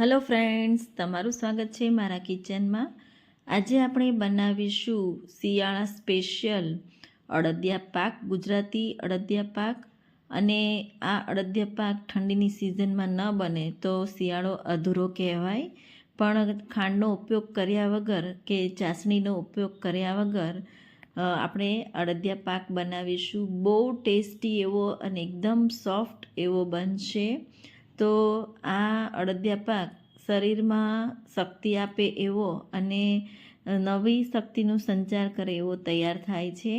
Hello friends તમારું સ્વાગત છે મારા કિચનમાં. આજે આપણે બનાવીશું શિયાળા સ્પેશિયલ અડદિયા પાક, ગુજરાતી અડદિયા પાક. અને આ અડદિયા પાક ઠંડીની સિઝનમાં ન બને તો શિયાળો અધૂરો કહેવાય. પણ ખાંડનો ઉપયોગ કર્યા વગર કે ચાસણીનો ઉપયોગ કર્યા વગર આપણે અડદિયા પાક બનાવીશું. બહુ ટેસ્ટી એવો અને એકદમ સોફ્ટ એવો બનશે. તો આ અડદિયા પાક શરીરમાં શક્તિ આપે એવો અને નવી શક્તિનો સંચાર કરે એવો તૈયાર થાય છે,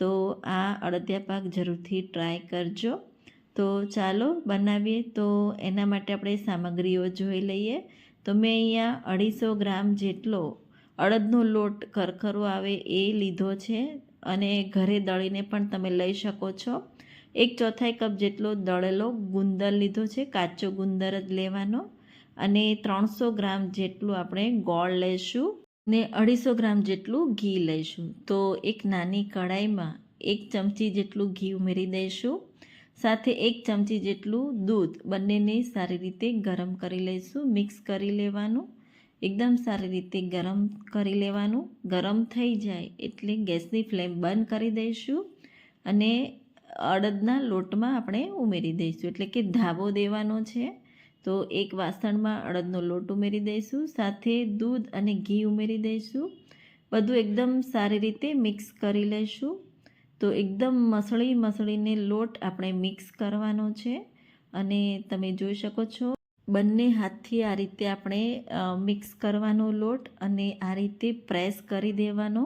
તો આ અડદિયા પાક જરૂરથી ટ્રાય કરજો. તો ચાલો બનાવીએ, તો એના માટે આપણે સામગ્રીઓ જોઈ લઈએ. તો મેં અહીંયા અઢીસો ગ્રામ જેટલો અડદનો લોટ કરખરો આવે એ લીધો છે અને ઘરે દળીને પણ તમે લઈ શકો છો. એક ચોથાઈ કપ જેટલો દળેલો ગુંદર લીધો છે, કાચો ગુંદર જ લેવાનો. અને ત્રણસો ગ્રામ જેટલું આપણે ગોળ લઈશું ને અઢીસો ગ્રામ જેટલું ઘી લઈશું. તો એક નાની કઢાઈમાં એક ચમચી જેટલું ઘી ઉમેરી દઈશું. સાથે એક ચમચી જેટલું દૂધ બંનેને સારી રીતે ગરમ કરી લઈશું, મિક્સ કરી લેવાનું. એકદમ સારી રીતે ગરમ કરી લેવાનું. ગરમ થઈ જાય એટલે ગેસની ફ્લેમ બંધ કરી દઈશું. અને અડદના લોટમાં આપણે ઉમેરી દઈશું. એટલે કે ધાબો દેવાનો છે. તો એક વાસણમાં અડદનો લોટ ઉમેરી દઈશું. સાથે દૂધ અને ઘી ઉમેરી દઈશું. બધું એકદમ સારી રીતે મિક્સ કરી લઈશું તો એકદમ મસળી મસળીને લોટ આપણે મિક્સ કરવાનો છે. અને તમે જોઈ શકો છો, બંને હાથથી આ રીતે આપણે મિક્સ કરવાનો લોટ અને આ રીતે પ્રેસ કરી દેવાનો.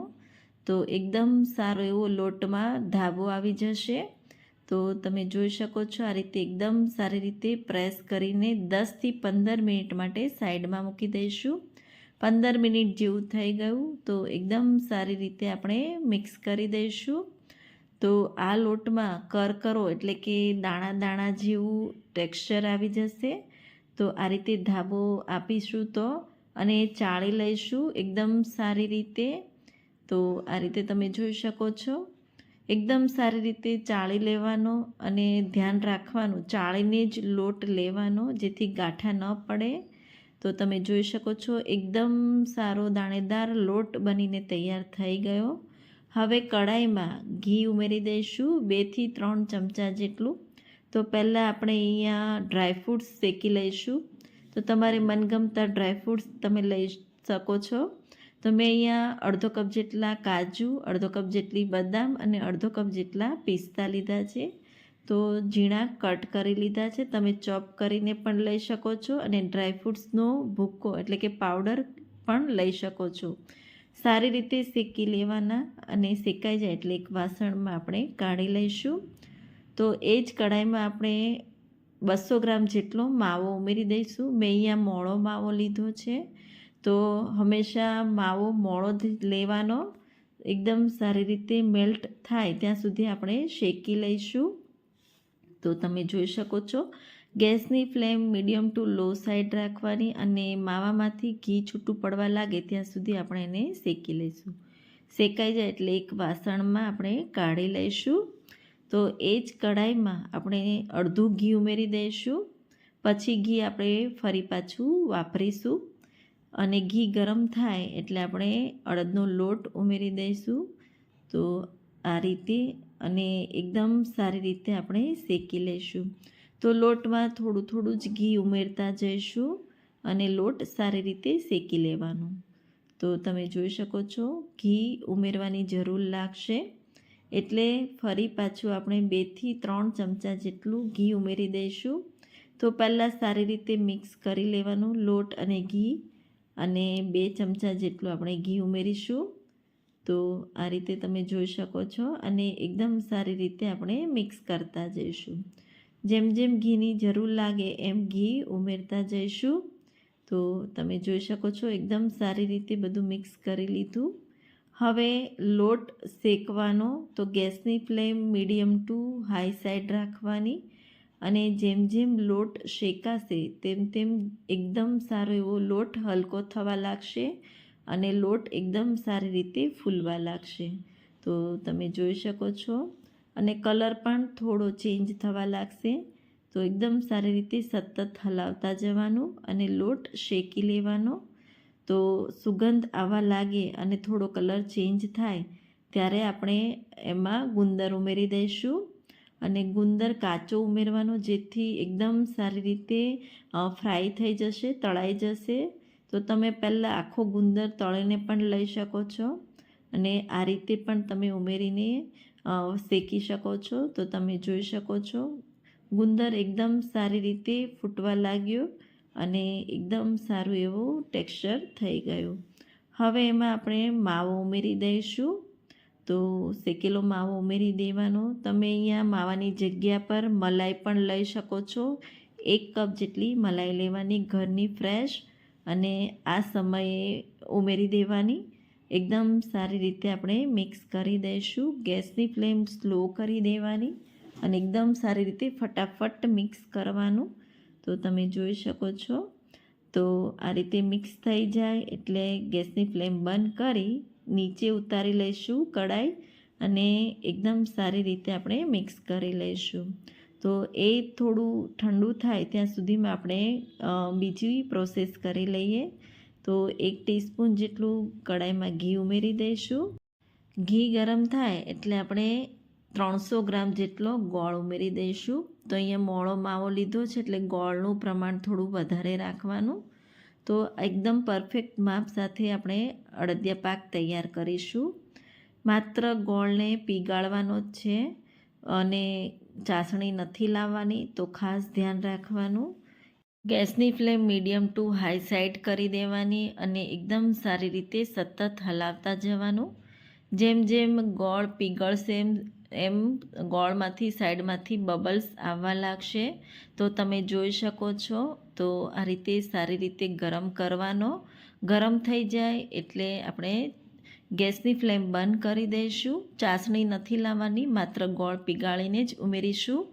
તો એકદમ સારો એવો લોટમાં ધાબો આવી જશે. તો તમે જોઈ શકો છો આ રીતે એકદમ સારી રીતે પ્રેસ કરીને દસથી પંદર મિનિટ માટે સાઈડમાં મૂકી દઈશું. પંદર મિનિટ જેવું થઈ ગયું તો એકદમ સારી રીતે આપણે મિક્સ કરી દઈશું. તો આ લોટમાં કરકરો એટલે કે દાણા દાણા જેવું ટેક્સચર આવી જશે. તો આ રીતે ધાબો આપીશું તો અને ચાળી લઈશું એકદમ સારી રીતે. તો આ રીતે તમે જોઈ શકો છો. એકદમ સારી રીતે ચાળી લેવાનો અને ધ્યાન રાખવાનું, ચાળીને જ લોટ લેવાનો જેથી ગાંઠા ન પડે. તો તમે જોઈ શકો છો, એકદમ સારો દાણેદાર લોટ બનીને તૈયાર થઈ ગયો. હવે કડાઈમાં ઘી ઉમેરી દઈશું બેથી ત્રણ ચમચા જેટલું. તો પહેલાં આપણે અહીંયા ડ્રાયફ્રૂટ્સ શેકી લઈશું. તો તમારે મનગમતા ડ્રાયફ્રૂટ્સ તમે લઈ શકો છો. તો મેં અહીંયા અડધો કપ જેટલા કાજુ, અડધો કપ જેટલી બદામ અને અડધો કપ જેટલા પિસ્તા લીધા છે. તો ઝીણા કટ કરી લીધા છે. તમે ચોપ કરીને પણ લઈ શકો છો અને ડ્રાયફ્રૂટ્સનો ભૂક્કો એટલે કે પાવડર પણ લઈ શકો છો. સારી રીતે શેકી લેવાના અને શેકાઈ જાય એટલે એક વાસણમાં આપણે કાઢી લઈશું. તો એ જ કઢાઈમાં આપણે બસો ગ્રામ જેટલો માવો ઉમેરી દઈશું. મેં અહીંયા મોળો માવો લીધો છે. તો હંમેશા માવો મોળો લેવાનો એકદમ સારી રીતે મેલ્ટ થાય ત્યાં સુધી આપણે શેકી લઈશું. તો તમે જોઈ શકો છો, ગેસની flame medium to low side રાખવાની અને માવામાંથી ઘી છૂટું પડવા લાગે ત્યાં સુધી આપણે એને શેકી લઈશું. શેકાઈ જાય એટલે એક વાસણમાં આપણે કાઢી લઈશું. તો એ જ કઢાઈમાં આપણે અડધું ઘી ઉમેરી દઈશું. પછી ઘી આપણે ફરી પાછું વાપરીશું. અને ઘી ગરમ થાય એટલે આપણે અડદનો લોટ ઉમેરી દઈશું. તો આ રીતે અને એકદમ સારી રીતે આપણે શેકી લઈશું તો લોટમાં થોડું થોડું જ ઘી ઉમેરતા જઈશું અને લોટ સારી રીતે શેકી લેવાનો. તો તમે જોઈ શકો છો, ઘી ઉમેરવાની જરૂર લાગશે. એટલે ફરી પાછું આપણે બેથી ત્રણ ચમચા જેટલું ઘી ઉમેરી દઈશું. તો પહેલાં સારી રીતે મિક્સ કરી લેવાનું લોટ અને ઘી. અને બે ચમચા જેટલું આપણે ઘી ઉમેરીશું. તો આ રીતે તમે જોઈ શકો છો અને એકદમ સારી રીતે આપણે મિક્સ કરતા જઈશું. જેમ જેમ ઘીની જરૂર લાગે એમ ઘી ઉમેરતા જઈશું. તો તમે જોઈ શકો છો એકદમ સારી રીતે બધું મિક્સ કરી લીધું. હવે લોટ શેકવાનો તો ગેસની flame medium to high side રાખવાની. અને જેમ જેમ લોટ શેકાશે, તેમ તેમ એકદમ સારો એવો લોટ હલકો થવા લાગશે અને લોટ એકદમ સારી રીતે ફૂલવા લાગશે. તો તમે જોઈ શકો છો. અને કલર પણ થોડો ચેન્જ થવા લાગશે. તો એકદમ સારી રીતે સતત હલાવતા જવાનું અને લોટ શેકી લેવાનો. તો સુગંધ આવવા લાગે અને થોડો કલર ચેન્જ થાય, ત્યારે આપણે એમાં ગુંદર ઉમેરી દઈશું. અને ગુંદર કાચો ઉમેરવાનો જેથી એકદમ સારી રીતે ફ્રાય થઈ જશે, તળાઈ જશે. તો તમે પહેલાં આખો ગુંદર તળીને પણ લઈ શકો છો અને આ રીતે પણ તમે ઉમેરીને શેકી શકો છો. તો તમે જોઈ શકો છો, ગુંદર એકદમ સારી રીતે ફૂટવા લાગ્યો અને એકદમ સારું એવું ટેક્સચર થઈ ગયું. હવે એમાં આપણે માવો ઉમેરી દઈશું. તો શેકેલો માવો ઉમેરી દેવાનો. તમે અહીંયા માવાની જગ્યા પર મલાઈ પણ લઈ શકો છો. એક કપ જેટલી મલાઈ લેવાની ઘરની ફ્રેશ અને આ સમયે ઉમેરી દેવાની. એકદમ સારી રીતે આપણે મિક્સ કરી દઈશું. ગેસની ફ્લેમ સ્લો કરી દેવાની અને એકદમ સારી રીતે ફટાફટ મિક્સ કરવાનું. તો તમે જોઈ શકો છો. તો આ રીતે મિક્સ થઈ જાય એટલે ગેસની ફ્લેમ બંધ કરી નીચે ઉતારી લઈશું કડાઈ અને એકદમ સારી રીતે આપણે મિક્સ કરી લઈશું. તો એ થોડું ઠંડુ થાય ત્યાં સુધીમાં આપણે બીજી પ્રોસેસ કરી લઈએ. તો એક ટીસ્પૂન જેટલું કડાઈમાં ઘી ઉમેરી દઈશું. ઘી ગરમ થાય એટલે આપણે ત્રણસો ગ્રામ જેટલો ગોળ ઉમેરી દઈશું. તો અહીંયા મોળો માવો લીધો છે એટલે ગોળનું પ્રમાણ થોડું વધારે રાખવાનું. તો એકદમ પરફેક્ટ માપ સાથે આપણે અડદિયા પાક તૈયાર કરીશું. માત્ર ગોળને પીગાળવાનો જ છે અને ચાસણી નથી લાવવાની, તો ખાસ ધ્યાન રાખવાનું. ગેસની flame medium to high side કરી દેવાની અને એકદમ સારી રીતે સતત હલાવતા જવાનું. જેમ જેમ ગોળ પીગળશે એમ એમ ગોળમાંથી, સાઈડમાંથી બબલ્સ આવવા લાગશે. તો તમે જોઈ શકો છો, તો આ રીતે સારી રીતે ગરમ કરવાનો. ગરમ થઈ જાય એટલે આપણે ગેસની ફ્લેમ બંધ કરી દઈશું. ચાસણી નથી લાવવાની, માત્ર ગોળ પીગાળીને જ ઉમેરીશું.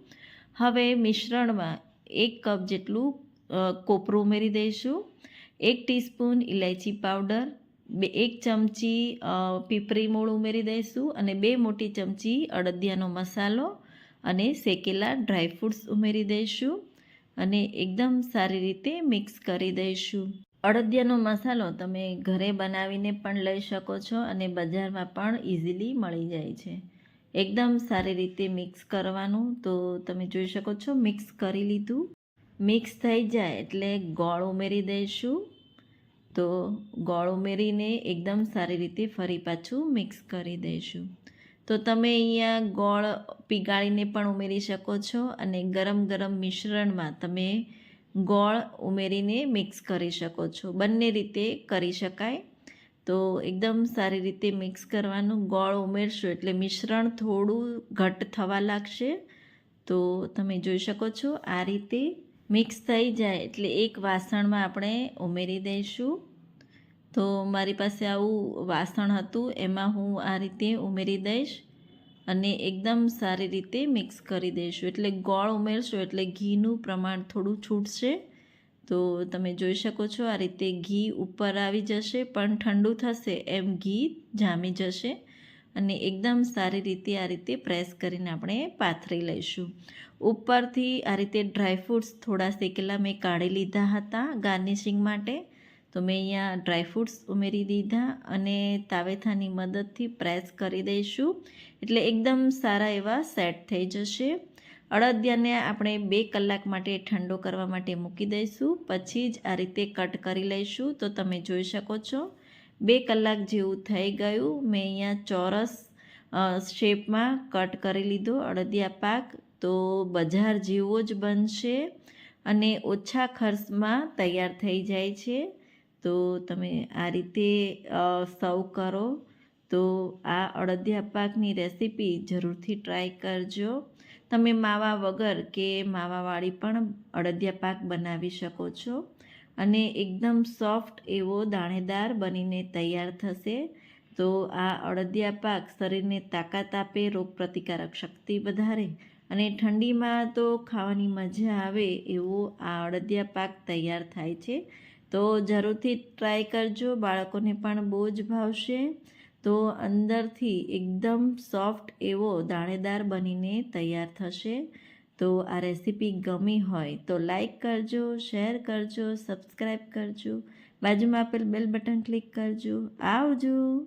હવે મિશ્રણમાં એક કપ જેટલું કોપરું ઉમેરી દઈશું. એક ટીસ્પૂન ઇલાયચી પાવડર બે, એક ચમચી પીપરી મૂળ ઉમેરી દઈશું અને બે મોટી ચમચી અડદિયાનો મસાલો અને શેકેલા ડ્રાયફ્રૂટ્સ ઉમેરી દઈશું અને એકદમ સારી રીતે મિક્સ કરી દઈશું. અડદિયાનો મસાલો તમે ઘરે બનાવીને પણ લઈ શકો છો અને બજારમાં પણ ઇઝીલી મળી જાય છે. એકદમ સારી રીતે મિક્સ કરવાનું તો તમે જોઈ શકો છો મિક્સ કરી લીધું. મિક્સ થઈ જાય એટલે ગોળ ઉમેરી દઈશું. તો ગોળ ઉમેરીને એકદમ સારી રીતે ફરી પાછું મિક્સ કરી દઈશું. તો તમે અહીંયા ગોળ પીગાળીને પણ ઉમેરી શકો છો અને ગરમ ગરમ મિશ્રણમાં તમે ગોળ ઉમેરીને મિક્સ કરી શકો છો. બંને રીતે કરી શકાય. તો એકદમ સારી રીતે મિક્સ કરવાનું. ગોળ ઉમેરશો એટલે મિશ્રણ થોડું ઘટ થવા લાગશે. તો તમે જોઈ શકો છો આ રીતે મિક્સ થઈ જાય એટલે એક વાસણમાં આપણે ઉમેરી દઈશું. તો મારી પાસે આવું વાસણ હતું, એમાં હું આ રીતે ઉમેરી દઈશ અને એકદમ સારી રીતે મિક્સ કરી દઈશું. એટલે ગોળ ઉમેરશું એટલે ઘીનું પ્રમાણ થોડું છૂટશે. તો તમે જોઈ શકો છો આ રીતે ઘી ઉપર આવી જશે, પણ ઠંડુ થશે એમ ઘી જામી જશે. અને એકદમ સારી રીતે આ રીતે પ્રેસ કરીને આપણે પાથરી લઈશું. ઉપરથી આ રીતે ડ્રાયફ્રૂટ્સ થોડા શેકેલા મેં કાઢી લીધા હતા ગાર્નિશિંગ માટે. તો મેં અહીંયા ડ્રાયફ્રૂટ્સ ઉમેરી દીધા અને તાવેથાની મદદથી પ્રેસ કરી દઈશું. એટલે એકદમ સારા એવા સેટ થઈ જશે. અડદિયાને આપણે બે કલાક માટે ઠંડો કરવા માટે મૂકી દઈશું. પછી જ આ રીતે કટ કરી લઈશું. તો તમે જોઈ શકો છો. બે કલાક જેવું થઈ ગયું. મેં અહીંયા ચોરસ શેપમાં કટ કરી લીધો અડદિયા પાક. તો બજાર જેવો જ બનશે અને ઓછા ખર્ચમાં તૈયાર થઈ જાય છે. તો તમે આ રીતે સર્વ કરો. તો આ અડદિયા પાકની રેસીપી જરૂરથી ટ્રાય કરજો. તમે માવા વગર કે માવાવાળી પણ અડદિયા પાક બનાવી શકો છો. અને એકદમ સોફ્ટ એવો દાણેદાર બનીને તૈયાર થશે. તો આ અડદિયા પાક શરીરને તાકાત આપે, રોગપ્રતિકારક શક્તિ વધારે અને ઠંડીમાં તો ખાવાની મજા આવે એવો આ અડદિયા પાક તૈયાર થાય છે. તો જરૂરથી ટ્રાય કરજો, બાળકોને પણ બહુ જ ભાવશે. તો અંદરથી એકદમ સોફ્ટ એવો દાણેદાર બનીને તૈયાર થશે. તો આ રેસીપી ગમી હોય તો લાઈક કરજો, શેર કરજો, સબસ્ક્રાઈબ કરજો. બાજુમાં આપેલ બેલ બટન ક્લિક કરજો. આવજો!